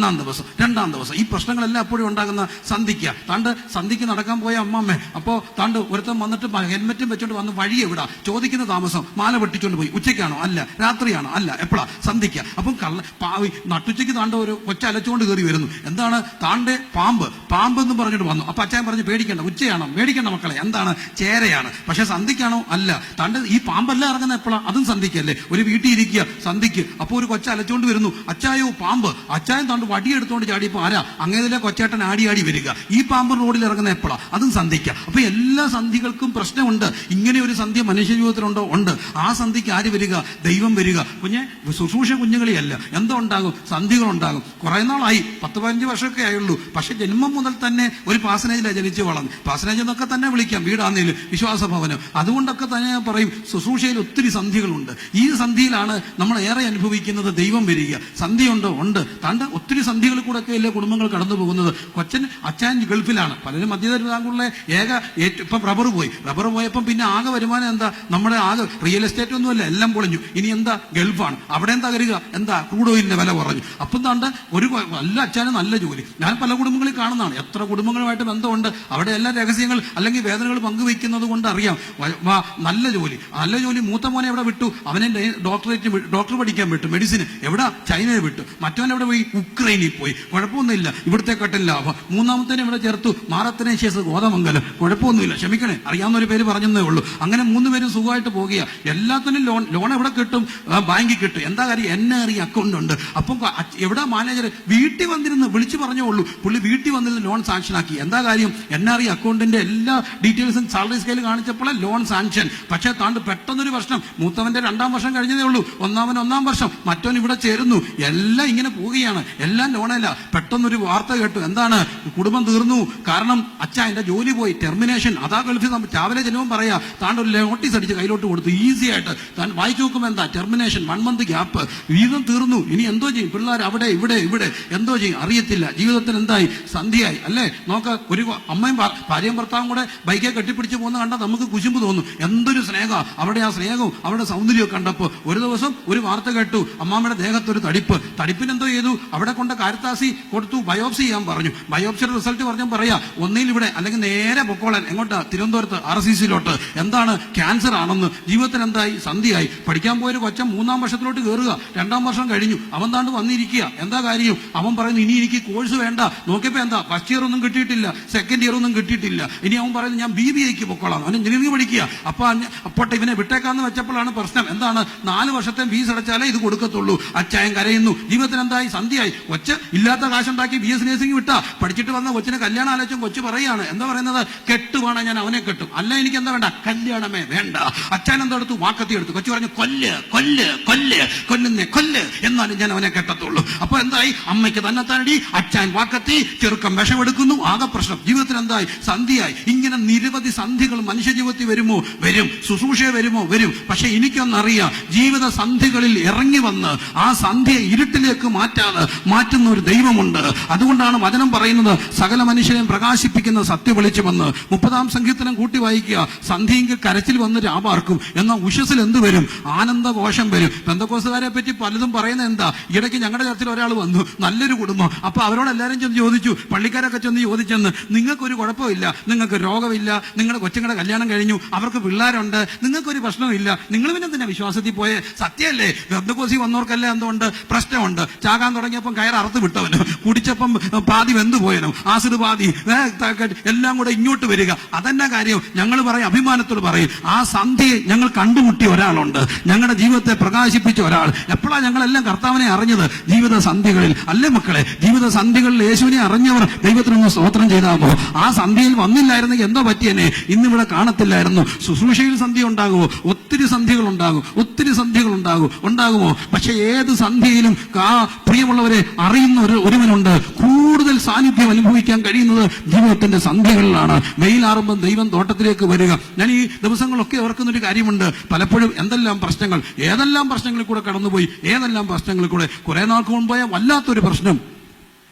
ഒന്നാം ദിവസം രണ്ടാം ദിവസം. ഈ പ്രശ്നങ്ങളെല്ലാം എപ്പോഴും ഉണ്ടാകുന്ന സന്ധിക്ക. താണ്ട് സന്ധിക്ക് നടക്കാൻ പോയ അമ്മമ്മേ അപ്പോൾ താണ്ട് ഒരുത്തം വന്നിട്ട് ഹെൽമെറ്റും വെച്ചോണ്ട് വന്ന് വഴിയെ വിടാ. ചോദിക്കുന്ന താമസം മാല വെട്ടിച്ചോണ്ട് പോയി. ഉച്ചയ്ക്കാണോ? അല്ല. രാത്രിയാണോ? അല്ല. എപ്പോഴാ സന്ധിക്ക. അപ്പം കള്ള പാവി നട്ടുച്ചയ്ക്ക് താണ്ട ഒരു കൊച്ച അലച്ചുകൊണ്ട് കയറി വരുന്നു. എന്താണ്? താണ്ടെ പാമ്പ്. പാമ്പ് എന്ന് പറഞ്ഞിട്ട് വന്നു. അപ്പൊ അച്ഛൻ പറഞ്ഞ് പേടിക്കണ്ട ഉച്ചയാണോ? പേടിക്കണ്ട മക്കളെ. എന്താണ്? ചേരയാണ്. പക്ഷെ സന്ധിക്കാണോ? അല്ല. താണ്ട് ഈ പാമ്പല്ല ഇറങ്ങുന്ന എപ്പോഴാ അതും സന്ധിക്കല്ലേ. ഒരു വീട്ടിൽ ഇരിക്കുക. സന്ധിക്ക്. അപ്പൊ ഒരു കൊച്ച അലച്ചുകൊണ്ട് വരുന്നു. അച്ചായോ പാമ്പ്? അച്ചായൻ താണ്ട് വടിയെടുത്തോണ്ട് ചാടിയപ്പോൾ ആരാ? അങ്ങേതിലെ കൊച്ചേട്ടൻ ആടി ആടി വരിക. ഈ പാമ്പ് റോഡിൽ ഇറങ്ങുന്ന എപ്പോഴാ അതും സന്ധിക്ക അപ്പൊ എല്ലാ സന്ധികൾക്കും പ്രശ്നമുണ്ട്. ഇങ്ങനെ ഒരു സന്ധ്യ മനുഷ്യ ജീവിതത്തിലുണ്ടോ ഉണ്ട്. ആ സന്ധിക്ക് ആര് വരിക? ദൈവം വരിക. കുഞ്ഞെ ശുശ്രൂഷ കുഞ്ഞുങ്ങളിയല്ല എന്തോ ഉണ്ടാകും? സന്ധികൾ ഉണ്ടാകും കുറെ നാളായി. പത്ത് പതിനഞ്ച് വർഷമൊക്കെ ആയുള്ളൂ. പക്ഷെ ജന്മം മുതൽ തന്നെ ഒരു പാസനേജിലാണ് ജനിച്ച് വളർന്നു പാസനേജ് എന്നൊക്കെ തന്നെ വിളിക്കാം. വീടാന്നേലും വിശ്വാസ ഭവനം അതുകൊണ്ടൊക്കെ തന്നെ പറയും ശുശ്രൂഷയിൽ ഒത്തിരി സന്ധികളുണ്ട് ഈ സന്ധിയിലാണ് നമ്മൾ ഏറെ അനുഭവിക്കുന്നത് ദൈവം വരിക. സന്ധിയുണ്ടോ ഉണ്ട്. താണ്ട് ഒത്തിരി സന്ധികളിൽ കൂടെ ഒക്കെ അല്ലേ കുടുംബങ്ങൾ കടന്നു പോകുന്നത്? കൊച്ചൻ അച്ഛൻ ഗൾഫിലാണ്. പലരും മധ്യതിരുവിതാംകൂറിലെ ഏക ഏറ്റവും ഇപ്പം റബ്ബർ പോയി. റബ്ബർ പോയപ്പം പിന്നെ ആകെ വരുമാനം എന്താ? നമ്മുടെ ആകെ റിയൽ എസ്റ്റേറ്റ് ഒന്നുമല്ല എല്ലാം പൊളിഞ്ഞു. ഇനി എന്താ? ഗൾഫാണ്. അവിടെ എന്താ കരുക എന്താ? ക്രൂഡ് ഓയിലിന്റെ വില കുറഞ്ഞു. അപ്പം താണ്ട് ഒരു നല്ല അച്ഛന് നല്ല ജോലി. ഞാൻ പല കുടുംബങ്ങളിൽ കാണുന്നതാണ്. എത്ര കുടുംബങ്ങളുമായിട്ട് ബന്ധമുണ്ട്. അവിടെ എല്ലാ രഹസ്യങ്ങൾ അല്ലെങ്കിൽ വേദനകൾ പങ്കുവയ്ക്കുന്നത് കൊണ്ട് അറിയാം. നല്ല ജോലി. നല്ല ജോലി മൂത്ത മോനെ എവിടെ വിട്ടു? അവനെ ഡോക്ടറേറ്റ് ഡോക്ടർ പഠിക്കാൻ വിട്ടു. മെഡിസിൻ എവിടെ? ചൈനയെ വിട്ടു. മറ്റവൻ എവിടെ പോയി? ഉക്രൈനിൽ പോയി കുഴപ്പമൊന്നുമില്ല. ഇവിടുത്തെ കട്ടിൽ ലാഭം. മൂന്നാമത്തേനെ ഇവിടെ ചേർത്തു. മാറത്തിനെ ശേഷം ഗോതമംഗലം. കുഴപ്പമൊന്നുമില്ല. ക്ഷമിക്കണേ. അറിയാവുന്ന ഒരു പേര് പറഞ്ഞതേ ഉള്ളൂ. അങ്ങനെ മൂന്ന് പേരും സുഖമായിട്ട് പോകുക എല്ലാത്തിനും ലോൺ ലോൺ എവിടെ കിട്ടും? ബാങ്കിൽ കിട്ടും. എന്താ കാര്യം? എന്നെ അറിയ. അക്കൗണ്ട് ഉണ്ട്. അപ്പം എവിടെ മാനേജർ വീട്ടിൽ വന്നിരുന്ന് വിളിച്ചു പറഞ്ഞേ ഉള്ളൂ പുള്ളി വീട്ടിൽ വന്നിരുന്ന് ലോൺ സാങ്ഷൻ ആക്കി. എന്താ കാര്യം? എന്നെ അറിയ. അക്കൗണ്ടിന്റെ എല്ലാ ഡീറ്റെയിൽസും സാലറി സ്കെയിൽ കാണിച്ചപ്പോൾ ലോൺ സാങ്ഷൻ പക്ഷേ താണ്ട് പെട്ടെന്നൊരു വർഷം മൂത്തവന്റെ രണ്ടാം വർഷം കഴിഞ്ഞതേ ഉള്ളൂ. ഒന്നാമൻ ഒന്നാം വർഷം. മറ്റവൻ ഇവിടെ ചേരുന്നു. എല്ലാം ഇങ്ങനെ പോവുകയാണ്. എല്ലാം ലോണല്ല പെട്ടെന്നൊരു വാർത്ത കേട്ടു. എന്താണ്? കുടുംബം തീർന്നു. കാരണം അച്ഛ എന്റെ ജോലി പോയി. ടെർമിനേഷൻ അതാ ഗൾഫിൽ രാവിലെ ചെല്ലുമ്പോൾ പറയാ താണ്ട് ഒരു നോട്ടീസ് അടിച്ച് കയ്യിലോട്ട് കൊടുത്തു. ഈസി ആയിട്ട്. താൻ വായിച്ചു നോക്കുമ്പോൾ എന്താ? ടെർമിനേഷൻ വൺ മന്ത് ഗ്യാപ്പ് വീതം തീർന്നു. ഇനി എന്തോ ചെയ്യും? പിള്ളേർ അവിടെ ഇവിടെ ഇവിടെ. എന്തോ ചെയ്യും? അറിയത്തില്ല. ജീവിതത്തിന് എന്തായി? സന്ധ്യയായി. അല്ലേ? നോക്ക ഒരു അമ്മയും ഭാര്യയും ഭർത്താവും കൂടെ ബൈക്കെ കെട്ടിപ്പിടിച്ച് പോകുന്ന കണ്ടാൽ നമുക്ക് കുശുമ്പ് തോന്നും. എന്തൊരു സ്നേഹം. അവിടെ ആ സ്നേഹവും അവിടെ സൗന്ദര്യവും കണ്ടപ്പോൾ ഒരു ദിവസം ഒരു വാർത്ത കേട്ടു. അമ്മാമ്മയുടെ ദേഹത്തൊരു തടിപ്പ്. തടിപ്പിനെന്തോ ചെയ്തു? അവിടെ കൊണ്ട് കാരത്താസി കൊടുത്തു. ബയോപ്സി ചെയ്യാൻ പറഞ്ഞു. ബയോപ്സിയുടെ റിസൾട്ട് പറഞ്ഞാൽ പറയാ ഒന്നിൽ ഇവിടെ അല്ലെങ്കിൽ നേരെ പൊക്കോളൻ എങ്ങോട്ടാ? തിരുവനന്തപുരത്ത് ആർ സി സിയിലോട്ട്. എന്താണ്? ക്യാൻസർ ആണെന്ന്. ജീവിതത്തിൽ എന്തായി? സന്ധിയായി. പഠിക്കാൻ പോയൊരു കൊച്ചൻ മൂന്നാം വർഷത്തിലോട്ട് കയറുക രണ്ടാം വർഷം കഴിഞ്ഞു. അവൻ താണ്ട് വന്നിരിക്കുക. എന്താ കാര്യം? അവൻ പറയുന്നു ഇനി എനിക്ക് കോഴ്സ് വേണ്ട. നോക്കിയപ്പോ എന്താ? ഫസ്റ്റ് ഇയർ ഒന്നും കിട്ടിയിട്ടില്ല. സെക്കൻഡ് ഇയർ ഒന്നും കിട്ടിയിട്ടില്ല. ഇനി അവൻ പറയുന്നു ഞാൻ ബി ബി ഐക്ക് പൊക്കോളാം. അവൻ എഞ്ചിനീയറിംഗ് പഠിക്കുക. അപ്പൊ അപ്പോട്ടെ ഇവനെ വിട്ടേക്കാന്ന് വെച്ചപ്പോഴാണ് പ്രശ്നം. എന്താണ്? നാല് വർഷത്തെ ഫീസ് അടച്ചാലേ ഇത് കൊടുക്കത്തുള്ളൂ. അച്ചായം കരയുന്നു ജീവിതത്തിൽ എന്തായി? സന്ധ്യയായി കൊച്ച് ഇല്ലാത്ത കാശുണ്ടാക്കി ബി എസ് നേഴ്സിംഗ് വിട്ടാ. പഠിച്ചിട്ട് വന്ന കൊച്ചിനെ കല്യാണം ആലോചിച്ചും കൊച്ചു പറയാണ് എന്താ പറയുന്നത്? കെട്ടുവാണ് ഞാൻ അവനെ കെട്ടും. അല്ല എനിക്ക് എന്താ വേണ്ട? കല്യാണമേ വേണ്ട. അച്ഛൻ എന്താ എടുത്തു വാക്കത്തി എടുത്തു. കൊച്ചു പറഞ്ഞു കൊല്ല് കൊല്ല് കൊല്ല് കൊല്ലുന്നേ കൊല്ല്. എന്നാലും ഞാൻ അവനെ കെട്ടത്തുള്ളൂ. അപ്പൊ എന്തായി? അമ്മയ്ക്ക് തന്നെ തന്നടി അച്ഛൻ വാക്കത്തി ചെറുക്കം വിഷമെടുക്കുന്നു. ആകെ പ്രശ്നം. ജീവിതത്തിൽ എന്തായി സന്ധിയായി. ഇങ്ങനെ നിരവധി സന്ധികൾ മനുഷ്യ ജീവിതത്തിൽ വരുമോ? വരും. ശുശ്രൂഷ വരുമോ? വരും. പക്ഷെ എനിക്കൊന്നറിയാം ജീവിത സന്ധികളിൽ ഇറങ്ങി വന്ന് ആ സന്ധ്യ ഇരുട്ടിലേക്ക് മാറ്റാതെ മാറ്റുന്ന ഒരു ദൈവമുണ്ട്. അതുകൊണ്ടാണ് വചനം പറയുന്നത് സകല മനുഷ്യരെയും പ്രകാശിപ്പിക്കുന്ന സത്യവെളിച്ചമെന്ന്. മുപ്പതാം സംഗീതനം കൂട്ടി വായിക്കുക സന്ധ്യയെങ്കിൽ കരച്ചിൽ വന്ന് രാമാർക്കും. എന്നാൽ ഉഷസിൽ എന്ത് വരും? ആനന്ദഘോഷം വരും. പെന്തക്കോസുകാരെ പറ്റി പലതും പറയുന്നത് എന്താ? ഇടയ്ക്ക് ഞങ്ങളുടെ ചർച്ചിൽ ഒരാൾ വന്നു നല്ലൊരു കുടുംബം. അപ്പൊ അവരോട് എല്ലാവരും ചെന്ന് ചോദിച്ചു പള്ളിക്കാരൊക്കെ ചെന്ന് ചോദിച്ചെന്ന് നിങ്ങൾക്കൊരു കുഴപ്പമില്ല നിങ്ങൾക്ക് രോഗമില്ല നിങ്ങളുടെ കൊച്ചുങ്ങളുടെ കല്യാണം കഴിഞ്ഞു അവർക്ക് പിള്ളേരുണ്ട് നിങ്ങൾക്കൊരു പ്രശ്നമില്ല നിങ്ങൾ പിന്നെ തന്നെ വിശ്വാസത്തിൽ പോയേ? സത്യമല്ലേ ബന്ധുക്കോസി വന്നവർക്കല്ലേ എന്തുകൊണ്ട് പ്രശ്നമുണ്ട്. ചാകാൻ തുടങ്ങിയപ്പം കയർ അറുത്ത് വിട്ടവന്. കുടിച്ചപ്പം പാതി വെന്തു പോയനോ. ആസിഡ് പാതി എല്ലാം കൂടെ ഇങ്ങോട്ട് വരിക. അതെന്നെ കാര്യം? ഞങ്ങൾ പറയും അഭിമാനത്തോട് പറയും. ആ സന്ധ്യയെ ഞങ്ങൾ കണ്ടുമുട്ടിയ ഒരാളുണ്ട്. ഞങ്ങളുടെ ജീവിതത്തെ പ്രകാശിപ്പിച്ച ഒരാൾ. എപ്പോഴാണ് ഞങ്ങളെല്ലാം കർത്താവിനെ അറിഞ്ഞത്? ജീവിത സന്ധ്യകളിൽ. അല്ലേ മക്കളെ? ജീവിത സന്ധ്യകളിൽ യേശുവിനെ അറിഞ്ഞവർ ദൈവത്തിനൊന്ന് സ്തോത്രം ചെയ്താമോ? ആ സന്ധ്യയിൽ വന്നില്ലായിരുന്നെങ്കിൽ എന്തോ പറ്റിയെന്നെ ഇന്നിവിടെ കാണത്തില്ലായിരുന്നു. ശുശ്രൂഷയിൽ സന്ധ്യ ഉണ്ടാകുമോ? ഒത്തിരി സന്ധ്യകൾ ഉണ്ടാകും. ഒത്തിരി സന്ധ്യകൾ ഉണ്ടാകും. ഉണ്ടാകുമോ? പക്ഷെ ഏത് സന്ധ്യയിലും പ്രിയമുള്ളവരെ അറിയുന്ന ഒരു ഒരുവനുണ്ട്. കൂടുതൽ സാന്നിധ്യം അനുഭവിക്കാൻ കഴിയുന്നത് ദൈവത്തിന്റെ സന്ധ്യകളിലാണ്. വെയിലാറുമ്പോൾ ദൈവം തോട്ടത്തിലേക്ക് വരിക. ഞാൻ ഈ ദിവസങ്ങളൊക്കെ ഓർക്കുന്ന ഒരു കാര്യമുണ്ട്. പലപ്പോഴും എന്തെല്ലാം പ്രശ്നങ്ങൾ ഏതെല്ലാം പ്രശ്നങ്ങളിൽ കൂടെ കടന്നുപോയി ഏതെല്ലാം പ്രശ്നങ്ങളിൽ കൂടെ? കുറെ നാൾക്ക് മുമ്പായ വല്ലാത്തൊരു പ്രശ്നം.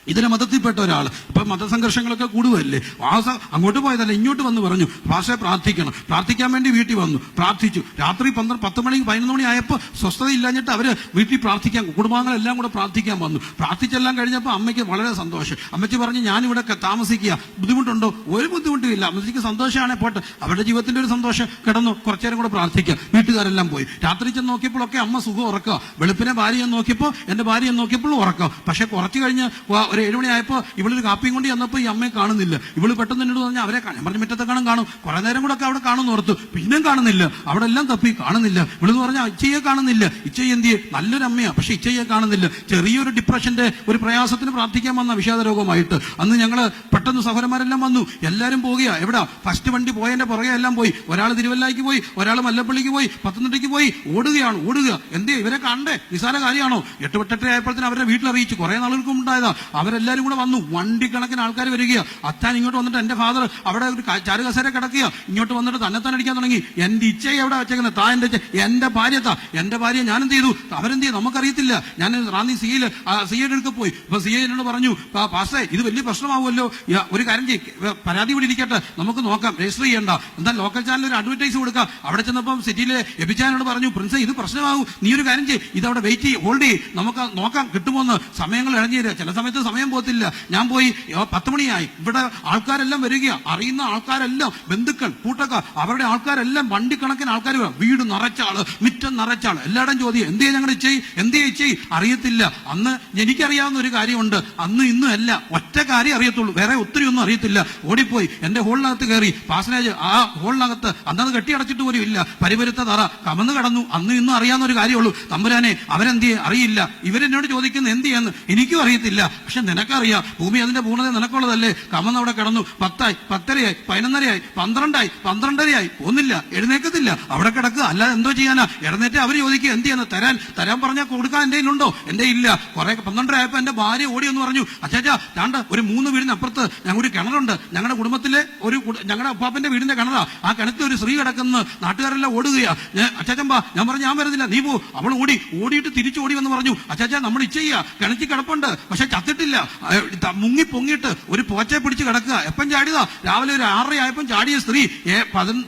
ഇതിലെ മതത്തിൽപ്പെട്ട ഒരാൾ. ഇപ്പൊ മതസംഘർഷങ്ങളൊക്കെ കൂടുകയല്ലേ? വാസ അങ്ങോട്ട് പോയതല്ല ഇങ്ങോട്ട് വന്ന് പറഞ്ഞു. ഭാഷ പ്രാർത്ഥിക്കണം. പ്രാർത്ഥിക്കാൻ വേണ്ടി വീട്ടിൽ വന്നു. പ്രാർത്ഥിച്ചു. രാത്രി പന്ത്രണ്ട് പത്ത് മണി പതിനൊന്ന് മണി ആയപ്പോൾ സ്വസ്ഥത ഇല്ലാഞ്ഞിട്ട് അവർ വീട്ടിൽ പ്രാർത്ഥിക്കാൻ കുടുംബാംഗങ്ങളെല്ലാം കൂടെ പ്രാർത്ഥിക്കാൻ വന്നു. പ്രാർത്ഥിച്ചെല്ലാം കഴിഞ്ഞപ്പോൾ അമ്മയ്ക്ക് വളരെ സന്തോഷം. അമ്മച്ചി പറഞ്ഞു ഞാനിവിടെ താമസിക്കുക. ബുദ്ധിമുട്ടുണ്ടോ? ഒരു ബുദ്ധിമുട്ടും ഇല്ല. അമ്മച്ചിക്ക് സന്തോഷമാണ് പോട്ടെ. അവരുടെ ജീവിതത്തിന്റെ ഒരു സന്തോഷം. കിടന്നു കുറച്ചു നേരം കൂടെ പ്രാർത്ഥിക്കുക. വീട്ടുകാരെല്ലാം പോയി. രാത്രി ചെന്ന് നോക്കിയപ്പോഴൊക്കെ അമ്മ സുഖം ഉറക്കുക. വെളുപ്പിനെ ഭാര്യയെ നോക്കിയപ്പോൾ എന്റെ ഭാര്യയെ നോക്കിയപ്പോൾ ഉറക്കുക. പക്ഷെ കുറച്ച് കഴിഞ്ഞ് ഒരു ഏഴുമണിയായപ്പോൾ ഇവളൊരു കാപ്പിയും കൊണ്ട് ചെന്നപ്പോൾ ഈ അമ്മയെ കാണുന്നില്ല. ഇവൾ പെട്ടെന്ന് എന്നോട് പറഞ്ഞാൽ അവരെ കാണാൻ പറഞ്ഞ മുറ്റത്തെ കാണും. കാണും കുറെ നേരം കൂടെ ഒക്കെ അവിടെ കാണുന്നു ഓർത്തു. പിന്നെയും കാണുന്നില്ല. അവിടെ എല്ലാം തപ്പി കാണുന്നില്ല. ഇവളെന്ന് പറഞ്ഞാൽ ഇച്ചയെ കാണുന്നില്ല. ഇച്ചയെ എന്തിയെ നല്ലൊരു അമ്മയാ. പക്ഷെ ഇച്ചയെ കാണുന്നില്ല. ചെറിയൊരു ഡിപ്രഷന്റെ ഒരു പ്രയാസത്തിന് പ്രാർത്ഥിക്കാൻ വന്ന വിഷാദ രോഗമായിട്ട് അന്ന് ഞങ്ങൾ പെട്ടെന്ന് സഹോദരന്മാരെല്ലാം വന്നു. എല്ലാവരും പോകുക എവിടെ? ഫസ്റ്റ് വണ്ടി പോയതിന്റെ പുറകെ എല്ലാം പോയി. ഒരാൾ തിരുവല്ലായ്ക്ക് പോയി. ഒരാൾ മല്ലപ്പള്ളിക്ക് പോയി. പത്തനംതിട്ടയ്ക്ക് പോയി. ഓടുകയാണ് ഓടുക. എന്തേ ഇവരെ കണ്ടേ നിസാര കാര്യമാണോ? എട്ട് എട്ടെട്ടര ആയപ്പോഴത്തേന് അവരുടെ വീട്ടിൽ അറിയിച്ചു. കുറെ നാളുകൾക്കും ഉണ്ടായതാ. അവരെല്ലാരും കൂടെ വന്നു. വണ്ടി കണക്കിന് ആൾക്കാർ വരികയാ. അത്താൻ ഇങ്ങോട്ട് വന്നിട്ട് എന്റെ ഫാദർ അവിടെ ഒരു ചാരുകസേര കിടക്കുക ഇങ്ങോട്ട് വന്നിട്ട് തന്നെ തന്നെ അടിക്കാൻ തുടങ്ങി. എന്റെ ഇച്ഛയെ എവിടെ വെച്ചേക്കുന്നത് താ എന്റെ എന്റെ ഭാര്യ താ. എന്റെ ഭാര്യ ഞാൻ എന്ത് ചെയ്തു? അവരെന്ത് ചെയ്തു? നമുക്കറിയത്തില്ല. ഞാൻ റാന്നി സിയിൽ സിയുടെ അടുക്ക പോയി. അപ്പൊ സി എന്നോട് പറഞ്ഞു "പാ- പാസ്റ്റേ ഇത് വലിയ പ്രശ്നമാവുമല്ലോ. ഒരു കാര്യം ചെയ്യ്. പരാതി കൂടി ഇരിക്കട്ടെ. നമുക്ക് നോക്കാം. രജിസ്റ്റർ ചെയ്യണ്ട. എന്താ ലോക്കൽ ചാനലിൽ ഒരു അഡ്വർടൈസ് കൊടുക്കാം. അവിടെ ചെന്നപ്പോൾ സിറ്റിയിലെ എബിചാനോട് പറഞ്ഞു പ്രിൻസ് ഇത് പ്രശ്നമാകും നീ ഒരു കാര്യം ചെയ്യ്. ഇതവിടെ വെയിറ്റ് ചെയ്യ്. ഹോൾഡ് ചെയ്യ്. നമുക്ക് നോക്കാം. കിട്ടുമോന്ന് സമയങ്ങൾ ഇഴഞ്ഞു തരിക ചില സമയത്ത് സമയം പോകത്തില്ല. ഞാൻ പോയി പത്ത് മണിയായി. ഇവിടെ ആൾക്കാരെല്ലാം വരികയാ. അറിയുന്ന ആൾക്കാരെല്ലാം ബന്ധുക്കൾ കൂട്ടക്കാർ അവരുടെ ആൾക്കാരെല്ലാം വണ്ടി കണക്കിന് ആൾക്കാർ വീട് നിറച്ചാൾ മിറ്റം നിറച്ചാൾ എല്ലായിടും ചോദ്യം എന്തേ ഞങ്ങൾ ചെയ് എന്തേ ചെയ് അറിയത്തില്ല. അന്ന് എനിക്കറിയാവുന്ന ഒരു കാര്യമുണ്ട്. അന്ന് ഇന്നും അല്ല. ഒറ്റ കാര്യം അറിയത്തുള്ളൂ. വേറെ ഒത്തിരി ഒന്നും അറിയത്തില്ല. ഓടിപ്പോയി. എന്റെ ഹോളിനകത്ത് കയറി. പാസനേജ് ആ ഹോളിനകത്ത് അന്നത് കെട്ടിയടച്ചിട്ട് പോലും ഇല്ല. പരിപരുത്ത തറ കമന്ന് കടന്നു. അന്ന് ഇന്നും അറിയാവുന്ന ഒരു കാര്യമുള്ളൂ. തമ്പുരാനെ അവരെന്ത്? അറിയില്ല. ഇവരെന്നോട് ചോദിക്കുന്നത് എന്ത് ചെയ്യുന്നു? എനിക്കും അറിയത്തില്ല. പക്ഷെ നിനക്കറിയാം. ഭൂമി അതിന്റെ പൂർണത നിനക്കുള്ളതല്ലേ? കമന്ന് അവിടെ കിടന്നു. പത്തായി പത്തരയായി പതിനൊന്നരയായി പന്ത്രണ്ടായി പന്ത്രണ്ടരയായി. ഒന്നില്ല എഴുന്നേക്കത്തില്ല അവിടെ കിടക്കുക. അല്ലാതെ എന്തോ ചെയ്യാനാ? ഇടന്നേറ്റ് അവർ ചോദിക്കുക എന്ത് ചെയ്യുന്നു? തരാൻ തരാൻ പറഞ്ഞാൽ കൊടുക്കാൻ എന്റെ ഉണ്ടോ എന്റെ ഇല്ല കുറെ പന്ത്രണ്ടര ആയപ്പോ എന്റെ ഭാര്യ ഓടി എന്ന് പറഞ്ഞു. അച്ചാച്ചാ താണ്ട് ഒരു മൂന്ന് വീടിന് അപ്പുറത്ത് ഞങ്ങൾ ഒരു കിണറുണ്ട്. ഞങ്ങളുടെ കുടുംബത്തിലെ ഒരു ഞങ്ങളുടെ അപ്പാപ്പന്റെ വീടിന്റെ കിണറാ. ആ കിണറ്റിൽ ഒരു സ്ത്രീ കിടക്കുന്ന. നാട്ടുകാരെല്ലാം ഓടുകയാ. അച്ചാച്ചമ്പാ ഞാൻ പറഞ്ഞു ഞാൻ വരുന്നില്ല. നീ പോ. അവൾ ഓടി ഓടിയിട്ട് തിരിച്ചു ഓടി വന്ന് പറഞ്ഞു. അച്ചാച്ചാ നമ്മൾ ഇച്ചയ്യ. കിണറ്റി കിടപ്പുണ്ട്. പക്ഷെ ചത്തിട്ടില്ല. ആ, മുങ്ങി പൊങ്ങിയിട്ട് ഒരു പോച്ചയെ പിടിച്ച് കിടക്കുക. എപ്പം ചാടിയതാ? രാവിലെ ഒരു ആറര ആയപ്പം ചാടിയ സ്ത്രീ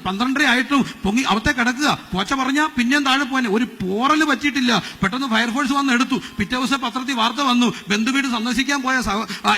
പന്ത്രണ്ടര ആയിട്ടും പൊങ്ങി അവത്തെ കിടക്കുക. പോച്ച പറഞ്ഞാ പിന്നെയും താഴെ പോകാൻ ഒരു പോറൽ പറ്റിയിട്ടില്ല. പെട്ടെന്ന് ഫയർഫോഴ്സ് വന്ന് എടുത്തു. പിറ്റേ ദിവസം പത്രത്തിൽ വാർത്ത വന്നു. ബന്ധുവീട് സന്ദർശിക്കാൻ പോയ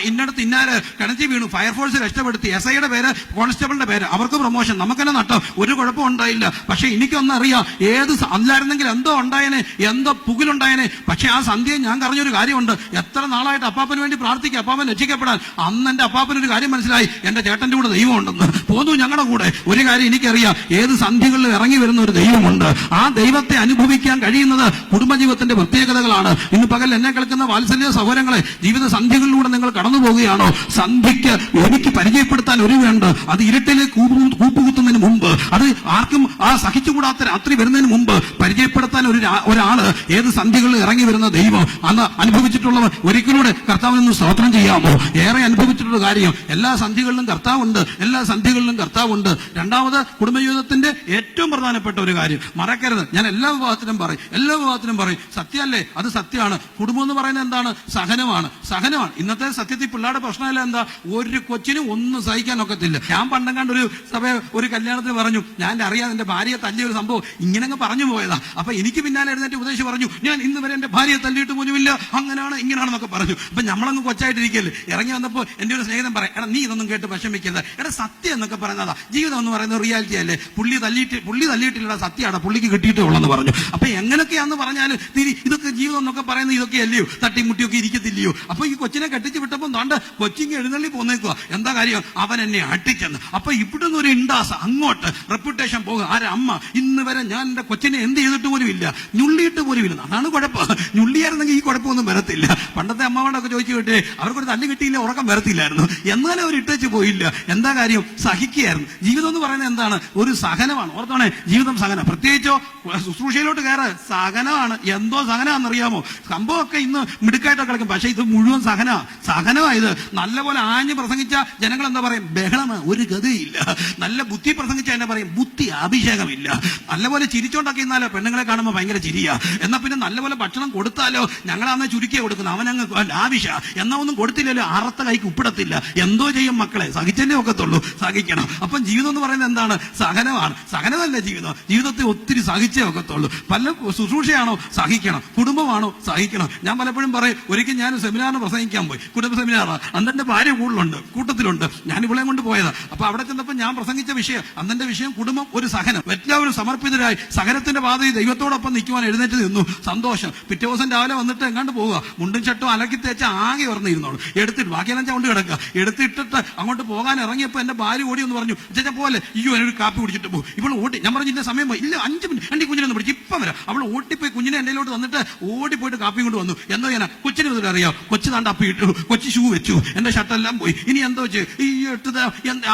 ഇന്നടത്ത് ഇന്നാര് കിണറ്റി വീണു. ഫയർഫോഴ്സ് രക്ഷപ്പെടുത്തി. എസ് ഐയുടെ പേര് കോൺസ്റ്റബിളിന്റെ പേര്. അവർക്ക് പ്രൊമോഷൻ. നമുക്കെന്നെ നട്ടം. ഒരു കുഴപ്പം ഉണ്ടായില്ല. പക്ഷെ എനിക്കൊന്നറിയാം. ഏത് അല്ലായിരുന്നെങ്കിൽ എന്തോ ഉണ്ടായനെ എന്തോ പുകിലുണ്ടായനെ. പക്ഷെ ആ സന്ധ്യ ഞാൻ പറഞ്ഞൊരു കാര്യമുണ്ട്. എത്ര നാളായിട്ട് അപ്പാപ്പന് പ്രാർത്ഥിക്കുക. അപ്പാപ്പൻ രക്ഷിക്കപ്പെടാൻ. അന്ന് എന്റെ അപ്പാപ്പനൊരു കാര്യം മനസ്സിലായി. എന്റെ ചേട്ടന്റെ കൂടെ ദൈവമുണ്ടെന്ന് പോന്നു ഞങ്ങളുടെ കൂടെ. ഒരു കാര്യം എനിക്കറിയാം. ഏത് സന്ധ്യകളിൽ ഇറങ്ങി വരുന്ന ഒരു ദൈവമുണ്ട്. ആ ദൈവത്തെ അനുഭവിക്കാൻ കഴിയുന്നത് കുടുംബജീവിതത്തിന്റെ പ്രത്യേകതകളാണ്. ഇന്ന് പകൽ എന്നെ കേൾക്കുന്ന വാത്സല്യ സഹോദരങ്ങളെ ജീവിത സന്ധ്യകളിലൂടെ നിങ്ങൾ കടന്നു പോവുകയാണോ സന്ധ്യയ്ക്ക് എനിക്ക് പരിചയപ്പെടുത്താൻ ഒരു വേണ്ട. അത് ഇരുട്ടിൽ കൂപ്പു- കൂപ്പുകുത്തുന്നതിന് മുമ്പ് അത് ആർക്കും ആ സഹിച്ചുകൂടാത്ത രാത്രി വരുന്നതിന് മുമ്പ് പരിചയപ്പെടുത്താൻ ഒരു ഒരാൾ ഏത് സന്ധ്യകളിൽ ഇറങ്ങി വരുന്ന ദൈവം അന്ന് അനുഭവിച്ചിട്ടുള്ളവർ ഒരിക്കലൂടെ കർത്താവിനൊന്ന് സ്തോത്രം ചെയ്യാമോ? ഏറെ അനുഭവിച്ചിട്ടുള്ള കാര്യം എല്ലാ സന്ധികളിലും കർത്താവുണ്ട് എല്ലാ സന്ധികളിലും കർത്താവുണ്ട്. രണ്ടാമത് കുടുംബജീവിതത്തിന്റെ ഏറ്റവും പ്രധാനപ്പെട്ട ഒരു കാര്യം. മറക്കരുത്. ഞാൻ എല്ലാ വിഭാഗത്തിനും പറയും എല്ലാ വിഭാഗത്തിനും പറയും സത്യമല്ലേ? അത് സത്യമാണ്. കുടുംബം എന്ന് പറയുന്നത് എന്താണ്? സഹനമാണ്. സഹനമാണ്. ഇന്നത്തെ സത്യത്തിൽ പിള്ളേരുടെ പ്രശ്നമല്ല എന്താ? ഒരു കൊച്ചിനും ഒന്നും സഹിക്കാൻ ഒക്കത്തില്ല. ഞാൻ പണ്ടങ്ങാണ്ട് ഒരു സഭ ഒരു കല്യാണത്തിന് പറഞ്ഞു ഞാൻ അറിയാതെ എന്റെ ഭാര്യയെ തല്ലിയ ഒരു സംഭവം ഇങ്ങനെ പറഞ്ഞു പോയതാ. അപ്പൊ എനിക്ക് പിന്നാലെ എഴുന്നേറ്റ് ഉപദേശം പറഞ്ഞു ഞാൻ ഇന്ന് വരെ എന്റെ ഭാര്യയെ തല്ലിയിട്ട് പോലുമില്ല. അങ്ങനെയാണ് ഇങ്ങനെയാണെന്നൊക്കെ പറഞ്ഞു. അപ്പൊ നമ്മളങ്ങ് കൊച്ചായിട്ടിരിക്കല്ലേ? ഇറങ്ങി വന്നപ്പോൾ എന്റെ ഒരു സ്നേഹിതൻ പറയാം എടാ നീ ഇതൊന്നും കേട്ട് വിഷമിക്കരുത്. എടാ സത്യം എന്നൊക്കെ പറയുന്നതാ ജീവിതം എന്ന് പറയുന്നത് റിയാലിറ്റി അല്ലേ? പുള്ളി തല്ലിയിട്ട് പുള്ളി തല്ലിയിട്ടില്ല സത്യമാണ് പുള്ളിക്ക് കിട്ടിയിട്ടേ ഉള്ളെന്ന് പറഞ്ഞു. അപ്പൊ എങ്ങനെയൊക്കെയാന്ന് പറഞ്ഞാലും തിരി ഇതൊക്കെ ജീവിതം എന്നൊക്കെ പറയുന്നത് ഇതൊക്കെ അല്ലയോ തട്ടിമുട്ടിയൊക്കെ ഇരിക്കത്തില്ലയോ? അപ്പൊ ഈ കൊച്ചിനെ കെട്ടിച്ച് വിട്ടപ്പോൾ താണ്ട് കൊച്ചിങ് എഴുന്നള്ളി പോന്നേക്കുക എന്താ കാര്യം? അവൻ എന്നെ അട്ടിച്ചെന്ന്. അപ്പൊ ഇവിടുന്ന് ഒരു ഇണ്ടാസ് അങ്ങോട്ട് റെപ്യൂട്ടേഷൻ പോകുക ആരെ? അമ്മ. ഇന്ന് വരെ ഞാൻ എന്റെ കൊച്ചിനെ എന്ത് ചെയ്തിട്ട് പോലും ഇല്ല. ഞുള്ളിയിട്ട് പോലും ഇല്ല. അതാണ് കുഴപ്പം. ഞുള്ളിയായിരുന്നെങ്കിൽ ഈ കുഴപ്പമൊന്നും വരത്തില്ല. പണ്ടത്തെ അമ്മാവോടൊക്കെ ചോദിച്ചു കേട്ടേ അവർക്കൊരു തല്ല് കിട്ടിയില്ല ഉറക്കം വരത്തില്ലായിരുന്നു. എന്നാലും അവർ ഇട്ടേച്ച് പോയില്ല. എന്താ കാര്യം? സഹിക്കുകയായിരുന്നു. ജീവിതം എന്ന് പറയുന്നത് എന്താണ്? ഒരു സഹനമാണ്. ഓർത്തോണേ ജീവിതം സഹനം. പ്രത്യേകിച്ചോ ശുശ്രൂഷയിലോട്ട് കയറ് സഹനമാണ്. എന്തോ സഹനമാണെന്നറിയാമോ? സംഭവമൊക്കെ ഇന്ന് മിടുക്കായിട്ടൊക്കെ കളിക്കും. പക്ഷേ ഇത് മുഴുവൻ സഹന സഹനമായത് നല്ലപോലെ ആഞ്ഞ് പ്രസംഗിച്ച ജനങ്ങൾ എന്താ പറയും? ബഹളമാണ്. ഒരു ഗതിയില്ല. നല്ല ബുദ്ധി പ്രസംഗിച്ച എന്നെ പറയും ബുദ്ധി അഭിഷേകമില്ല. നല്ലപോലെ ചിരിച്ചോണ്ടൊക്കെ ഇന്നാലോ പെണ്ണുങ്ങളെ കാണുമ്പോൾ ഭയങ്കര ചിരിയാ. എന്നാൽ പിന്നെ നല്ലപോലെ ഭക്ഷണം കൊടുത്താലോ? ഞങ്ങളാന്ന് ചുരുക്കിയ കൊടുക്കുന്നത്. അവനങ്ങ് ലാവിഷ. എന്നാ ഒന്നും കൊടുത്തില്ലല്ലോ. അറുത്ത കൈക്ക് ഉപ്പിടത്തില്ല. എന്തോ ചെയ്യും മക്കളെ. സഹിച്ചെന്നെ ഒക്കത്തുള്ളൂ. സഹിക്കണം. അപ്പം ജീവിതം എന്ന് പറയുന്നത് എന്താണ്? സഹനമാണ്. സഹനമല്ല ജീവിതം. ജീവിതത്തെ ഒത്തിരി സഹിച്ചേ ഒക്കത്തുള്ളൂ. പല ശുശ്രൂഷയാണോ? സഹിക്കണം. കുടുംബമാണോ? സഹിക്കണം. ഞാൻ പലപ്പോഴും പറയും ഒരിക്കൽ ഞാൻ സെമിനാറിന് പ്രസംഗിക്കാൻ പോയി. കുടുംബ സെമിനാറാണ് അന്ന് എന്റെ ഭാര്യ കൂടുതലുണ്ട്. കൂട്ടത്തിലുണ്ട്. ഞാൻ ഇവിടെ കൊണ്ട് പോയത്. അപ്പൊ അവിടെ ചെന്നപ്പോൾ ഞാൻ പ്രസംഗിച്ച വിഷയം അന്നെന്റെ വിഷയം കുടുംബം ഒരു സഹനം. എല്ലാവരും സമർപ്പിതരായി. സഹനത്തിന്റെ പാതയിൽ ദൈവത്തോടൊപ്പം നിൽക്കുവാൻ എഴുന്നേറ്റ് നിന്നു. സന്തോഷം. പിറ്റേ ദിവസം രാവിലെ വന്നിട്ട് എങ്ങാണ്ട് പോവുക. മുണ്ടും ചട്ടും അലക്കി തേച്ച് ആകെ ഉറന്നിരുന്നോളൂ എടുത്തിട്ട് ബാക്കിയെല്ലാം ചവിണ്ട് കിടക്കുക. എടുത്തിട്ടിട്ട് അങ്ങോട്ട് പോകാൻ ഇറങ്ങിയപ്പോൾ എന്റെ ഭാര്യ ഓടി എന്ന് പറഞ്ഞു ചേച്ചാ പോലെ അയ്യോ എന്നൊരു കാപ്പി കുടിച്ചിട്ട് പോകും ഇപ്പോൾ ഓടി ഞാൻ പറഞ്ഞു ഇന്ന സമയം പോയി ഇല്ല അഞ്ച് മിനിറ്റ് രണ്ടി കുഞ്ഞിനെ ഒന്ന് പിടിച്ച് ഇപ്പം വരാം. അവൾ ഓട്ടിപ്പോയി കുഞ്ഞിനെ എന്റെയിലോട്ട് തന്നിട്ട് ഓടിപ്പോയിട്ട് കാപ്പി കൊണ്ട് വന്നു. എന്തോ ഞാൻ കൊച്ചിന് ഇതിൽ അറിയാം കൊച്ചു താണ്ട് അപ്പി ഇട്ടു കൊച്ചു ഷൂ വെച്ചു എന്റെ ഷർട്ടെല്ലാം പോയി. ഇനി എന്തോ ചെയ്യും? ഈ ഇട്ടത്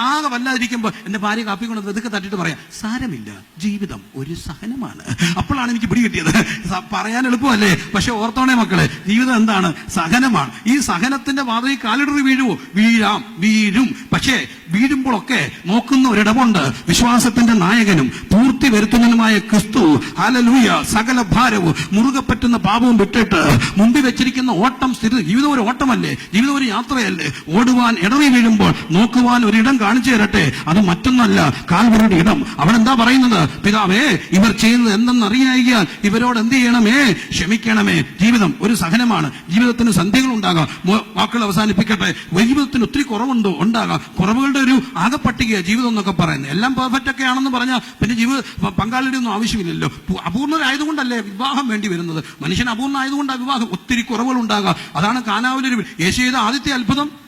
ആകെ വല്ലാതിരിക്കുമ്പോ എന്റെ ഭാര്യ കാപ്പി കൊണ്ട് വെതുക്കെ തട്ടിട്ട് പറയാം സാരമില്ല ജീവിതം ഒരു സഹനമാണ്. അപ്പോഴാണ് എനിക്ക് പിടി കിട്ടിയത്. പറയാൻ എളുപ്പമല്ലേ? പക്ഷെ ഓർത്തോണേ മക്കളെ ജീവിതം എന്താണ്? സഹനമാണ്. ഈ സഹനത്തിന്റെ പാതയിൽ കാലിടറി വീഴുവോ? വീഴാം. വീഴും. പക്ഷേ വീഴുമ്പോഴൊക്കെ നോക്കുന്ന ഒരിടമുണ്ട്. വിശ്വാസത്തിന്റെ നായകനും പൂർത്തി വരുത്തുന്നതിനുമായ ക്രിസ്തു. ഹാലലൂയ സകല ഭാരവും മുറുകെ പറ്റുന്ന പാപവും വിട്ടിട്ട് മുമ്പിൽ വെച്ചിരിക്കുന്ന ഓട്ടം സ്ഥിര ജീവിതം ഒരു ഓട്ടമല്ലേ? ജീവിതം ഒരു യാത്രയല്ലേ? ഓടുവാൻ ഇടറി വീഴുമ്പോൾ നോക്കുവാൻ ഒരിടം കാണിച്ചു തരട്ടെ. അത് മറ്റൊന്നല്ല. കാൽവരുടെ ഇടം. അവിടെ എന്താ പറയുന്നത്? പിതാവേ ഇവർ ചെയ്യുന്നത് എന്തെന്നറിയായിയാൽ ഇവരോട് എന്ത് ചെയ്യണമേ? ക്ഷമിക്കണമേ. ജീവിതം ഒരു സഹനമാണ്. ജീവിതത്തിന് സന്ധ്യകൾ ഉണ്ടാകാം വാക്കുകൾ അവസാനിപ്പിക്കട്ടെ. ജീവിതത്തിന് ഒത്തിരി കുറവുണ്ടോ. ഉണ്ടാകാം. കുറവുകളുടെ ഒരു ആകപ്പട്ടിക ജീവിതം എന്നൊക്കെ പറയുന്നത്. എല്ലാം പെർഫെക്റ്റ് ഒക്കെ ആണെന്ന് പറഞ്ഞാൽ പിന്നെ ജീവിത പങ്കാളിയുടെ ഒന്നും ആവശ്യമില്ലല്ലോ. അപൂർണരായതുകൊണ്ടല്ലേ വിവാഹം വേണ്ടി വരുന്നത്? മനുഷ്യൻ അപൂർണമായതുകൊണ്ടാണ് വിവാഹം. ഒത്തിരി കുറവുകൾ ഉണ്ടാകാം അതാണ് കാനാവിലൊരു യേശു ചെയ്ത ആദ്യത്തെ അത്ഭുതം.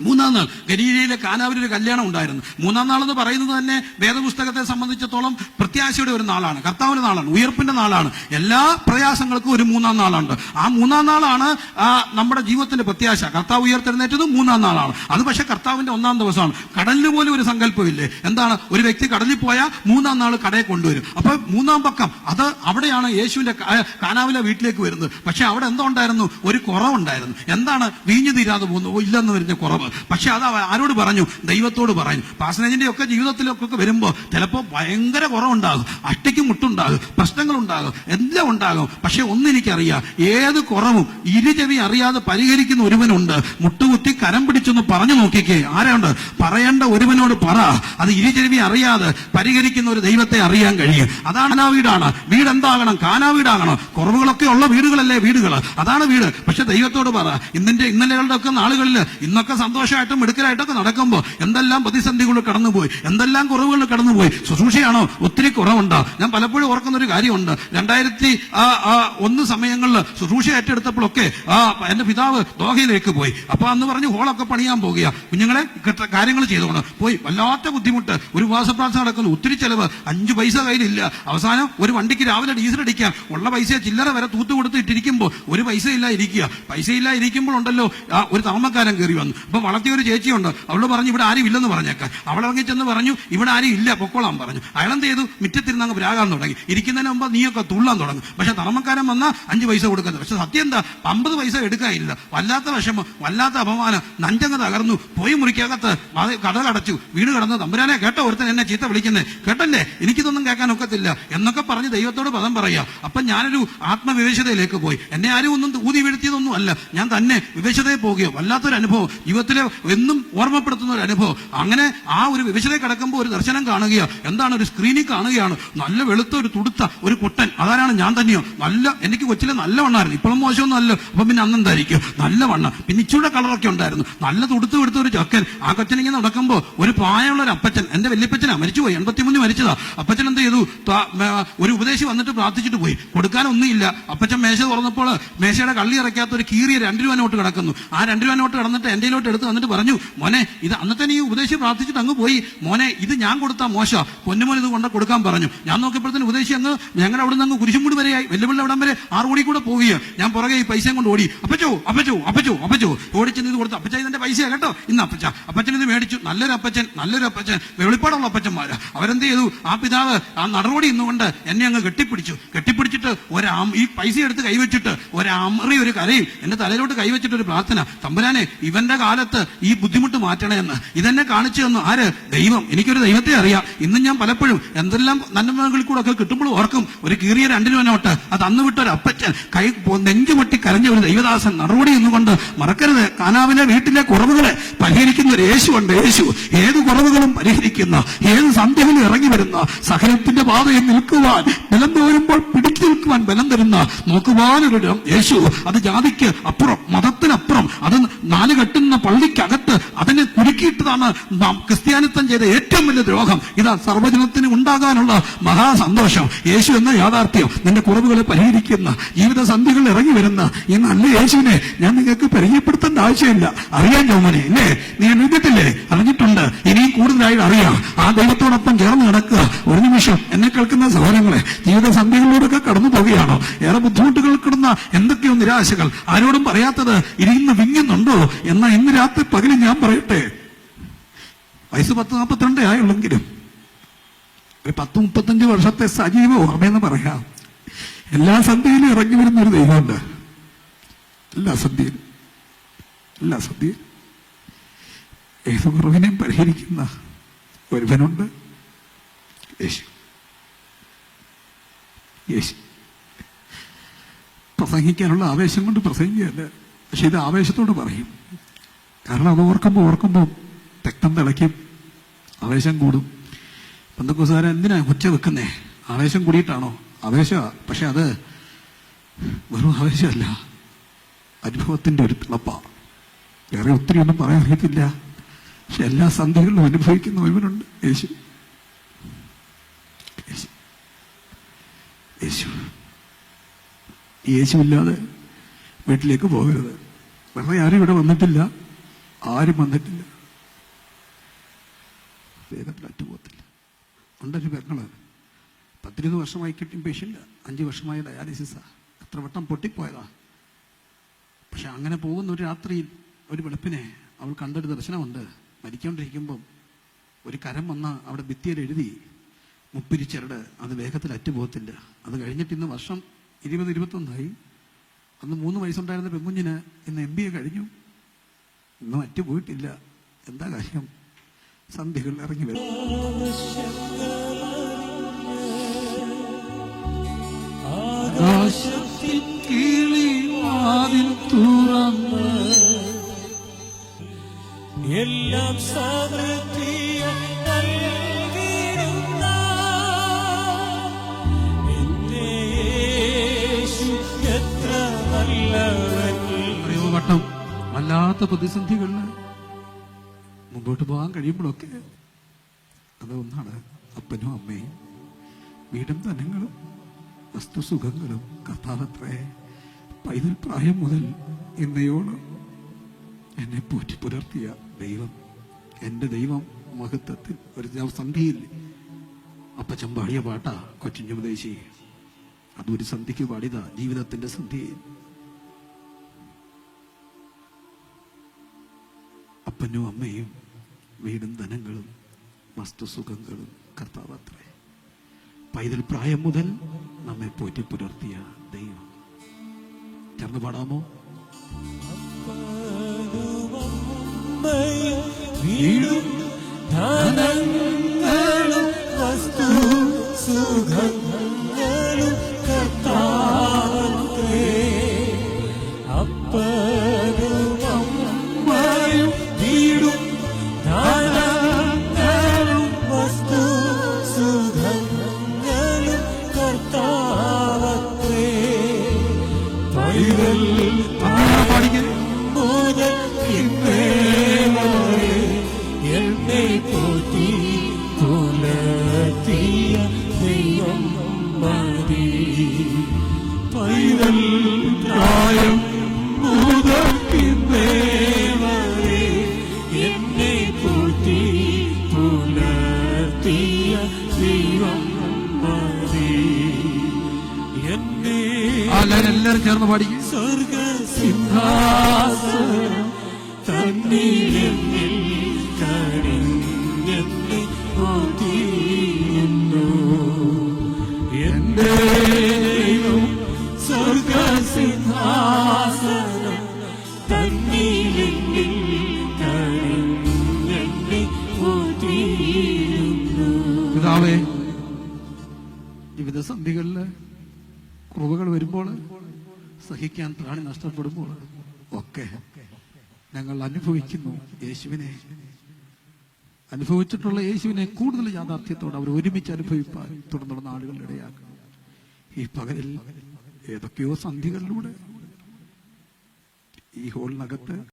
മൂന്നാം നാൾ ഗലീലയിലെ കാനാവിലൊരു കല്യാണം ഉണ്ടായിരുന്നു. മൂന്നാം നാൾ എന്ന് പറയുന്നത് തന്നെ വേദപുസ്തകത്തെ സംബന്ധിച്ചിടത്തോളം പ്രത്യാശയുടെ ഒരു നാളാണ്. കർത്താവിന്റെ നാളാണ്. ഉയർപ്പിന്റെ നാളാണ്. എല്ലാ പ്രയാസങ്ങൾക്കും ഒരു മൂന്നാം നാളുണ്ട്. ആ മൂന്നാം നാളാണ് നമ്മുടെ ജീവിതത്തിന്റെ പ്രത്യാശ. കർത്താവ് ഉയർത്തെഴുന്നേറ്റത് മൂന്നാം നാളാണ്. അത് പക്ഷെ കർത്താവിന്റെ ഒന്നാം ദിവസമാണ്. കടലിന് പോലും ഒരു സങ്കല്പമില്ലേ? എന്താണ്? ഒരു വ്യക്തി കടലിൽ പോയാൽ മൂന്നാം നാൾ കടയെ കൊണ്ടുവരും. അപ്പൊ മൂന്നാം പക്കം അത് അവിടെയാണ് യേശുവിന്റെ കാനാവിലെ വീട്ടിലേക്ക് വരുന്നത്. പക്ഷെ അവിടെ എന്തോ ഉണ്ടായിരുന്നു? ഒരു കുറവുണ്ടായിരുന്നു. എന്താണ്? വീഞ്ഞു തീരാതെ പോകുന്നു. ഇല്ലെന്ന് വരുന്ന കുറവ്. പക്ഷെ അത് ആരോട് പറഞ്ഞു? ദൈവത്തോട് പറഞ്ഞു. പാസനേജിന്റെ ഒക്കെ ജീവിതത്തിലൊക്കെ വരുമ്പോൾ ചിലപ്പോൾ ഭയങ്കര കുറവുണ്ടാകും. അട്ടിക്ക് മുട്ടുണ്ടാകും. പ്രശ്നങ്ങളുണ്ടാകും. എല്ലാം ഉണ്ടാകും. പക്ഷെ ഒന്നെനിക്കറിയാം ഏത് കുറവും ഇരുചെവി അറിയാതെ പരിഹരിക്കുന്ന ഒരുവനുണ്ട്. മുട്ടുകുത്തി കരം പിടിച്ചൊന്ന് പറഞ്ഞു നോക്കിക്കേ. ആരാണ്ട്? പറയേണ്ട ഒരുവനോട് പറ. അത് ഇരുചെവി അറിയാതെ പരിഹരിക്കുന്ന ഒരു ദൈവത്തെ അറിയാൻ കഴിയും. അതാണ് ആ വീടാണ്. വീട് എന്താകണം? കാനാ വീടാകണം. കുറവുകളൊക്കെ ഉള്ള വീടുകളല്ലേ വീടുകൾ അതാണ് വീട്. പക്ഷെ ദൈവത്തോട് പറ. ഇന്നിന്റെ ഇന്നലെകളുടെ ഒക്കെ നാളുകളിൽ ഇന്നൊക്കെ സന്തോഷമായിട്ടും മിടുക്കലായിട്ടൊക്കെ നടക്കുമ്പോൾ എന്തെല്ലാം പ്രതിസന്ധികൾ കടന്നുപോയി? എന്തെല്ലാം കുറവുകൾ കടന്നുപോയി? ശുശ്രൂഷയാണോ? ഒത്തിരി കുറവുണ്ടോ? ഞാൻ പലപ്പോഴും ഓർക്കുന്ന ഒരു കാര്യമുണ്ട്. രണ്ടായിരത്തി ഒന്ന് സമയങ്ങളിൽ ശുശ്രൂഷ ഏറ്റെടുത്തപ്പോഴൊക്കെ ആ എന്റെ പിതാവ് ദോഹയിലേക്ക് പോയി. അപ്പൊ അന്ന് പറഞ്ഞു ഹോളൊക്കെ പണിയാൻ പോകുക കുഞ്ഞുങ്ങളെ കാര്യങ്ങൾ ചെയ്തോണം. പോയി വല്ലാത്ത ബുദ്ധിമുട്ട്. ഒരു വാസപ്രാസ നടക്കുന്നു. ഒത്തിരി ചെലവ്. അഞ്ചു പൈസ കയ്യിലില്ല. അവസാനം ഒരു വണ്ടിക്ക് രാവിലെ ഡീസൽ അടിക്കാം. ഉള്ള പൈസ ചില്ലറ വരെ തൂത്ത് കൊടുത്തിട്ടിരിക്കുമ്പോൾ ഒരു പൈസ ഇല്ല പൈസ ഇല്ല ഉണ്ടല്ലോ ഒരു താമക്കാരൻ കയറി വന്നു. അപ്പൊ വളർത്തിയ ഒരു ചേച്ചിയുണ്ട്. അവൾ പറഞ്ഞു ഇവിടെ ആരും ഇല്ലെന്ന് പറഞ്ഞേക്കാൻ അവൾ ഇറങ്ങി ചെന്ന് പറഞ്ഞു ഇവിടെ ആരും ഇല്ല പൊക്കോളാൻ പറഞ്ഞു. അയാളെന്ത് ചെയ്തു? മിറ്റത്തിരുന്ന് അങ്ങ് പ്രാകാൻ തുടങ്ങി. ഇരിക്കുന്നതിന് മുമ്പ് നീയൊക്കെ തുള്ളാൻ തുടങ്ങും. പക്ഷെ തറമക്കാരൻ വന്നാൽ അഞ്ച് പൈസ കൊടുക്കുന്നത്. പക്ഷെ സത്യം എന്താ? അമ്പത് പൈസ എടുക്കാനില്ല. വല്ലാത്ത വിഷമം വല്ലാത്ത അപമാനം. നഞ്ചങ്ങ് തകർന്നു. പോയി മുറിക്കകത്ത് വാതി- കട കടച്ചു. വീട് കടന്ന്. തമ്പുരാനെ കേട്ട ഒരുത്തൻ എന്നെ ചീത്ത വിളിക്കുന്നത് കേട്ടല്ലേ? എനിക്കിതൊന്നും കേൾക്കാൻ ഒക്കത്തില്ല. എന്നൊക്കെ പറഞ്ഞ് ദൈവത്തോട് പദം പറയാ അപ്പൊ ഞാനൊരു ആത്മവിവേശതയിലേക്ക് പോയി. എന്നെ ആരും ഒന്നും ഊതി വീഴ്ത്തിയതൊന്നും അല്ല. ഞാൻ തന്നെ വിവേശതയിൽ പോകുകയോ വല്ലാത്തൊരു അനുഭവം ജീവിതത്തിലെ എന്നും ഓർമ്മപ്പെടുത്തുന്ന ഒരു അനുഭവം. അങ്ങനെ ആ ഒരു വിവേശതയിൽ കിടക്കുമ്പോൾ ഒരു ദർശനം കാണുകയോ. എന്താണ് ഒരു സ്ക്രീനിൽ കാണുകയാണ്. നല്ല വെളുത്ത ഒരു തുടുത്ത ഒരു കുട്ടൻ. അതാരാണ്? ഞാൻ തന്നെയോ. നല്ല എനിക്ക് കൊച്ചിലെ നല്ല വണ്ണായിരുന്നു. ഇപ്പോഴും മോശമൊന്നും അല്ല. അപ്പൊ പിന്നെ അന്ന് എന്തായിരിക്കും? നല്ല വണ്ണം. പിന്നെ ഇച്ചിയുടെ കളറൊക്കെ ഉണ്ടായിരുന്നു. നല്ല തുടുത്ത് കൊടുത്ത ഒരു ചക്കൻ. ആ കൊച്ചൻ ഇങ്ങനെ നടക്കുമ്പോൾ ഒരു പ്രായമുള്ള ഒരു അപ്പച്ചൻ. എന്റെ വല്യപ്പച്ചനാ. മരിച്ചുപോയി. എൺപത്തിമൂന്ന് മരിച്ചതാ. അപ്പച്ചൻ എന്ത് ചെയ്തു? ഒരു ഉപദേശി വന്നിട്ട് പ്രാർത്ഥിച്ചിട്ട് പോയി. കൊടുക്കാനൊന്നുമില്ല അപ്പച്ചൻ മേശ തുറന്നപ്പോൾ മേശയുടെ കള്ളി ഇറക്കാത്ത ഒരു കീറിയ രണ്ട് രൂപ നോട്ട് കിടക്കുന്നു. ആ രണ്ട് രൂപ നോട്ട് കിടന്നിട്ട് എന്റെയിലോട്ട് എടുത്ത് വന്നിട്ട് പറഞ്ഞു മോനെ ഇത് അന്നത്തെ നീ ഉപദേശി പ്രാർത്ഥിച്ചിട്ട് അങ്ങ് പോയി. മോനെ ഇത് ഞാൻ കൊടുത്ത മോശ. പൊന്നുമോൻ ഇത് കൊണ്ട് കൊടുക്കാൻ പറഞ്ഞു. ഞാൻ നോക്കിയപ്പോഴത്തേന് ഉപദേശി അങ്ങ് ഞങ്ങളുടെ അവിടെ നിന്ന് അങ്ങ് കുരിശുംകൂടി വരെയായി വെല്ലുവിളി അവിടം വരെ ആറ് കോടി കൂടെ പോവുകയാണ്. ഞാൻ പുറകെ ഈ പൈസയും കൊണ്ട് ഓടി. അപ്പച്ചോ അപ്പച്ചോ അപ്പച്ചോ അപ്പച്ചോ. ഓടിച്ചെന്ന് ഇത് കൊടുത്തു അപ്പച്ച ഇതിന്റെ പൈസ കേട്ടോ. ഇന്ന് അപ്പച്ച. അപ്പച്ചൻ ഇത് മേടിച്ചു. നല്ലൊരു അപ്പച്ചൻ നല്ലൊരു അപ്പച്ചൻ. വെളിപ്പാടുള്ള അപ്പച്ചന്മാര്. അവരെന്ത് ചെയ്തു? ആ പിതാവ് ആ നടപടി ഇന്നുകൊണ്ട് എന്നെ അങ്ങ് കെട്ടിപ്പിടിച്ചു. കെട്ടിപ്പിടിച്ചിട്ട് ഒരു ഈ പൈസ എടുത്ത് കൈവച്ചിട്ട് ഒരാമറി ഒരു കരയും. എന്റെ തലയിലോട്ട് കൈവച്ചിട്ട് ഒരു പ്രാർത്ഥന. തമ്പുരാനെ ഇവന്റെ കാലത്ത് അകത്ത് ഈ ബുദ്ധിമുട്ട് മാറ്റണേ എന്ന്. ഇതെന്നെ കാണിച്ചു തന്നു. ആര്? ദൈവം. എനിക്കൊരു ദൈവത്തെ അറിയാം. ഇന്നും ഞാൻ പലപ്പോഴും എന്തെല്ലാം നന്മകളിൽ കൂടെ ഒക്കെ കിട്ടുമ്പോൾ ഓർക്കും. ഒരു കീറിയ രണ്ട് രൂപ നോട്ട് അത് അന്ന് വിട്ട ഒരു അപ്പച്ചൻ കൈ നെഞ്ചുപൊട്ടി കരഞ്ഞ ഒരു ദൈവദാസൻ നടപടി എന്നുകൊണ്ട് മറക്കരുത്. കാനാവിലെ വീട്ടിലെ കുറവുകളെ പരിഹരിക്കുന്ന ഒരു യേശുണ്ട് യേശു ഏത് കുറവുകളും പരിഹരിക്കുന്ന. ഏത് സന്ധ്യയിൽ ഇറങ്ങി വരുന്ന. സഹനത്തിന്റെ പാതയിൽ നിൽക്കുവാൻ ബലം തോരുമ്പോൾ പിടിച്ചു നിൽക്കുവാൻ ബലം തരുന്ന നോക്കുവാനൊരു യേശു. അത് ജാതിക്ക് അപ്പുറം മതത്തിനപ്പുറം അത് നാല് കെട്ടുന്ന പള്ളിക്കകത്ത് അതിനെ കുരുക്കിയിട്ടതാണ് നാം ക്രിസ്ത്യാനിത്വം ചെയ്ത ഏറ്റവും വലിയ ദ്രോഹം. ഇതാ സർവജനത്തിന് ഉണ്ടാകാനുള്ള മഹാസന്തോഷം. യേശു എന്ന യാഥാർത്ഥ്യം നിന്റെ കുറവുകളെ പരിഹരിക്കുന്ന ജീവിത സന്ധികൾ ഇറങ്ങി വരുന്ന ഈ നല്ല യേശുവിനെ ഞാൻ നിങ്ങൾക്ക് പരിചയപ്പെടുത്തേണ്ട ആവശ്യമില്ല. അറിയാൻ ചോമനെ ഇല്ലേ? നീ എഴുതിയിട്ടില്ലേ? അറിഞ്ഞിട്ടുണ്ട്. ഇനിയും കൂടുതലായിട്ട് അറിയാം. ആ ദൈവത്തോടൊപ്പം ചേർന്ന് നടക്കുക. ഒരു നിമിഷം എന്നെ കേൾക്കുന്ന സഹോദരങ്ങളെ ജീവിത സന്ധികളിലൂടെയൊക്കെ കടന്നു പോവുകയാണോ? ഏറെ ബുദ്ധിമുട്ടുകൾ കിടന്ന എന്തൊക്കെയോ നിരാശകൾ. ആരോടും പറയാത്തത് ഇരിന്ന് വിങ്ങുന്നുണ്ടോ? എന്നാ ഇന്ന് രാത്രി പകലും ഞാൻ പറയട്ടെ. വയസ്സ് പത്ത് നാൽപ്പത്തിരണ്ടേ ആയുള്ളെങ്കിലും ഒരു പത്ത് മുപ്പത്തഞ്ച് വർഷത്തെ സജീവ ഓർമ്മയെന്ന് പറയാം. എല്ലാ സന്ധ്യയിലും ഇറങ്ങി വരുന്ന ഒരു ദൈവമുണ്ട്. എല്ലാ സന്ധ്യയിലും. എല്ലാ സന്ധ്യയിലും. ഏത് കുറവിനെയും പരിഹരിക്കുന്ന ഒരുവനുണ്ട്. യേശു. യേശു. പ്രസംഗിക്കാനുള്ള ആവേശം കൊണ്ട് പ്രസംഗിക്കുകയല്ല പക്ഷെ ഇത് ആവേശത്തോട് പറയും. കാരണം അത് ഓർക്കുമ്പോൾ ഓർക്കുമ്പോൾ രക്തം തിളയ്ക്കും. ആവേശം കൂടും. പന്തക്കോസുകാരൻ എന്തിനാ ഉച്ച വെക്കുന്നേ? ആവേശം കൂടിയിട്ടാണോ? ആവേശമാ. പക്ഷെ അത് വെറും ആവേശമല്ല. അനുഭവത്തിന്റെ ഒരു തിളപ്പാ. വേറെ ഒത്തിരി ഒന്നും പറയാൻ അറിയത്തില്ല. പക്ഷെ എല്ലാ സന്ധ്യകളിലും അനുഭവിക്കുന്ന ഒരുവനുണ്ട്. യേശു. യേശു. യേശു. യേശുവില്ലാതെ വീട്ടിലേക്ക് പോകരുത്. വെറുതെ ആരും ഇവിടെ വന്നിട്ടില്ല. ആരും വന്നിട്ടില്ല വേഗത്തിൽ അറ്റുപോകത്തില്ല ഉണ്ടൊരു പെങ്ങൾ പത്തിരുപത് വർഷമായി കിട്ടിയ പേഷ്യന്റ് അഞ്ച് വർഷമായ ഡയാലിസിസാണ് എത്ര വട്ടം പൊട്ടിപ്പോയതാ. പക്ഷെ അങ്ങനെ പോകുന്ന ഒരു രാത്രിയിൽ ഒരു വെളുപ്പിനെ അവൾ കണ്ടൊരു ദർശനമുണ്ട്. മരിക്കൊണ്ടിരിക്കുമ്പം ഒരു കരം വന്ന അവിടെ ഭിത്തിയിൽ എഴുതി മുപ്പിരിച്ചരട് അത് വേഗത്തിൽ അറ്റുപോകത്തില്ല. അത് കഴിഞ്ഞിട്ട് ഇന്ന് വർഷം ഇരുപത് ഇരുപത്തൊന്നായി. അന്ന് മൂന്ന് വയസ്സുണ്ടായിരുന്ന പെങ്കുഞ്ഞിന് ഇന്ന് എം ബി എ കഴിഞ്ഞു. ഇന്നും അറ്റുപോയിട്ടില്ല. എന്താ കാര്യം? സന്ധ്യകൾ ഇറങ്ങി വരും. ആകാശത്തിൻ കിളി വാതിൽ തുറന്ന് എല്ലാം സമൃദ്ധിയ വട്ടം വല്ലാത്ത പ്രതിസന്ധികളിൽ മുമ്പോട്ട് പോകാൻ കഴിയുമ്പോഴൊക്കെ അത് ഒന്നാണ് അപ്പനും അമ്മയും. വീടും ധനങ്ങളും വസ്തുസുഖങ്ങളും കർത്താവത്രേ പൈതൽ പ്രായം മുതൽ ഇന്നയോളം എന്നെ പോറ്റി പുലർത്തിയ ദൈവം എന്റെ ദൈവം മഹത്വത്തിൽ ഒരു സന്ധിയിൽ അപ്പച്ചൻ പാടിയ പാട്ടാ കൊച്ചിഞ്ചുപദേശി അതൊരു സന്ധിക്ക് പാടിയതാ ജീവിതത്തിന്റെ സന്ധിയിൽ. അപ്പനും അമ്മയും വീടും ധനങ്ങളും വസ്തുസുഖങ്ങളും കർത്താവത്രേ പൈതൽ പ്രായം മുതൽ നമ്മെ പോറ്റി പുലർത്തിയ ദൈവം. ചേർന്ന് പാടാമോ? വീടും ധനങ്ങളും വസ്തു സുഖങ്ങളും പ്രായം ഇന്നേവരെ എന്നെ പോറ്റി പുലർത്തിയ ദൈവം മതി എന്നെ എല്ലാവരും ചേർന്ന് പാടിക്കേ സ്വർഗസിംഹാസനം തന്നിലെന്നിൽ കടിഞ്ഞെന്നെ ഒതിയുന്നു എന്റെ ജീവിത സന്ധികളിൽ കുറവുകൾ വരുമ്പോൾ സഹിക്കാൻ പ്രാണി നഷ്ടപ്പെടുമ്പോൾ ഒക്കെ ഞങ്ങൾ അനുഭവിക്കുന്നു യേശുവിനെ. അനുഭവിച്ചിട്ടുള്ള യേശുവിനെ കൂടുതൽ യാഥാർത്ഥ്യത്തോടെ അവർ ഒരുമിച്ച് അനുഭവിപ്പാൻ തുടർന്നുള്ള നാടുകളുടെ ഇടയാക്കുക ഈ പകലിൽ ഏതൊക്കെയോ സന്ധികളിലൂടെ ഈ ഹോളിനകത്ത്